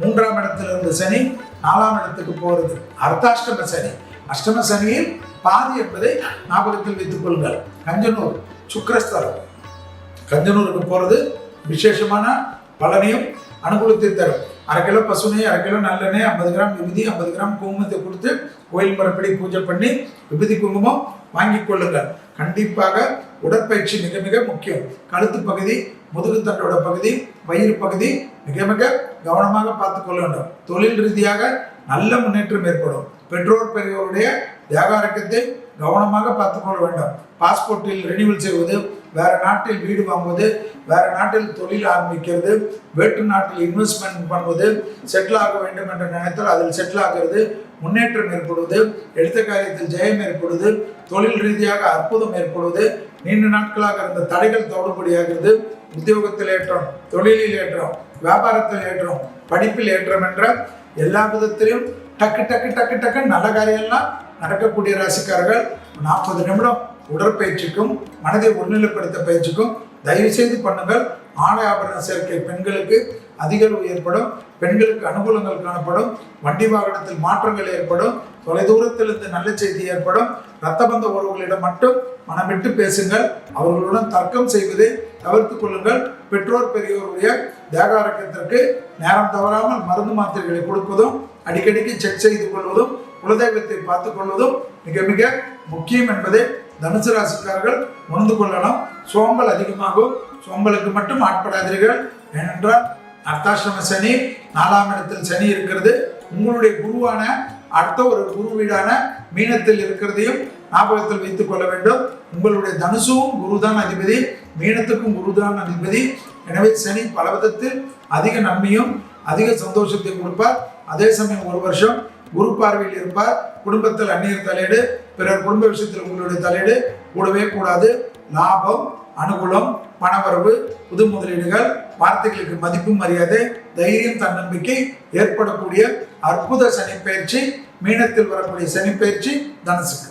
மூன்றாம் இடத்துல இருந்த சனி நாலாம் இடத்துக்கு போறது அர்த்தாஷ்டம சனி. அஷ்டம சனியில் பாதி என்பதை ஞாபகத்தில் வைத்துக் கொள்ளுங்கள். கஞ்சனூர் சுக்கிரஸ்தலம் கஞ்சனூருக்கு போறது விசேஷமான பலனையும் அனுகூலத்தை தரும். அரை கிலோ பசுனை அரை கிலோ நல்லெண்ணெய் ஐம்பது கிராம் விபதி ஐம்பது கிராம் குங்குமத்தை கொடுத்து கோயில் முறைப்படி பூஜை பண்ணி விபூதி குங்குமம் வாங்கி கொள்ளுங்கள் கண்டிப்பாக உடற்பயிற்சி மிக மிக முக்கியம். கழுத்து பகுதி முதுகுத்தண்டோட பகுதி வயிறு பகுதி மிக மிக கவனமாக பார்த்துக்கொள்ள வேண்டும். தொழில் ரீதியாக நல்ல முன்னேற்றம் ஏற்படும். பெற்றோர் பெரியோருடைய வியாபாரத்தை கவனமாக பார்த்துக்கொள்ள வேண்டும். பாஸ்போர்ட்டில் ரெனிவல் செய்வது வேற நாட்டில் வீடு வாங்குவது வேற நாட்டில் தொழில் ஆரம்பிக்கிறது வேற்று நாட்டில் இன்வெஸ்ட்மெண்ட் பண்ணுவது செட்டில் ஆக வேண்டும் என்று நினைத்தால் அதில் செட்டில் ஆகிறது முன்னேற்றம் ஏற்படுவது எடுத்த காரியத்தில் ஜெயம் ஏற்படுவது தொழில் ரீதியாக அற்புதம் ஏற்படுவது நீண்ட நாட்களாக இருந்த தடைகள் தோடுபடியாகிறது உத்தியோகத்தில் ஏற்றம் தொழிலில் ஏற்றம் வியாபாரத்தில் ஏற்றம் படிப்பில் ஏற்றம் என்ற எல்லா விதத்திலும் டக்கு டக்கு டக்கு டக்கு நல்ல காரியம்லாம் நடக்கக்கூடிய ராசிக்காரர்கள் நாற்பது நிமிடம் உடற்பயிற்சிக்கும் மனதை ஒருநிலைப்படுத்த பயிற்சிக்கும் தயவு செய்து பண்ணுங்கள். ஆடை ஆபரண சேர்க்கை பெண்களுக்கு அதிகளவு ஏற்படும் பெண்களுக்கு அனுகூலங்கள் காணப்படும் வண்டி வாகனத்தில் மாற்றங்கள் ஏற்படும் தொலைதூரத்திலிருந்து நல்ல செய்தி ஏற்படும் இரத்த பந்த உறவுகளிடம் மட்டும் மனமிட்டு பேசுங்கள். அவர்களுடன் தர்க்கம் செய்வதை தவிர்த்து கொள்ளுங்கள். பெற்றோர் பெரியோருடைய தேகாரக்கத்திற்கு நேரம் தவறாமல் மருந்து மாத்திரைகளை கொடுப்பதும் அடிக்கடிக்கு செக் செய்து கொள்வதும் குலதெய்வத்தை பார்த்து கொள்வதும் மிக மிக முக்கியம் என்பதை தனுசு ராசிக்காரர்கள் உணர்ந்து கொள்ளலாம் சோம்பல் அதிகமாகும். சோம்பலுக்கு மட்டும் ஆட்படாதீர்கள். ஏனென்றால் அர்த்தாசிரம சனி நாலாம் இடத்தில் சனி இருக்கிறது. உங்களுடைய குருவான அடுத்த ஒரு குரு வீடான மீனத்தில் இருக்கிறதையும் ஞாபகத்தில் வைத்துக் கொள்ள வேண்டும். உங்களுடைய தனுசுவும் குருதான் அதிபதி மீனத்துக்கும் குருதான் அதிபதி. எனவே சனி பல விதத்தில் அதிக நன்மையும் அதிக சந்தோஷத்தை கொடுப்பார். அதே சமயம் ஒரு வருஷம் குரு பார்வையில் இருப்பார். குடும்பத்தில் அந்நியர் தலையீடு பிறர் குடும்ப விஷயத்தில் உங்களுடைய தலையீடு கூடவே கூடாது. லாபம் அனுகூலம் பணவரவு புது முதலீடுகள் வார்த்தைகளுக்கு மதிப்பு மரியாதை தைரியம் தன்னம்பிக்கை ஏற்படக்கூடிய அற்புத சனிப்பயிற்சி மீனத்தில் வரக்கூடிய சனிப்பயிற்சி தனுசுக்கு.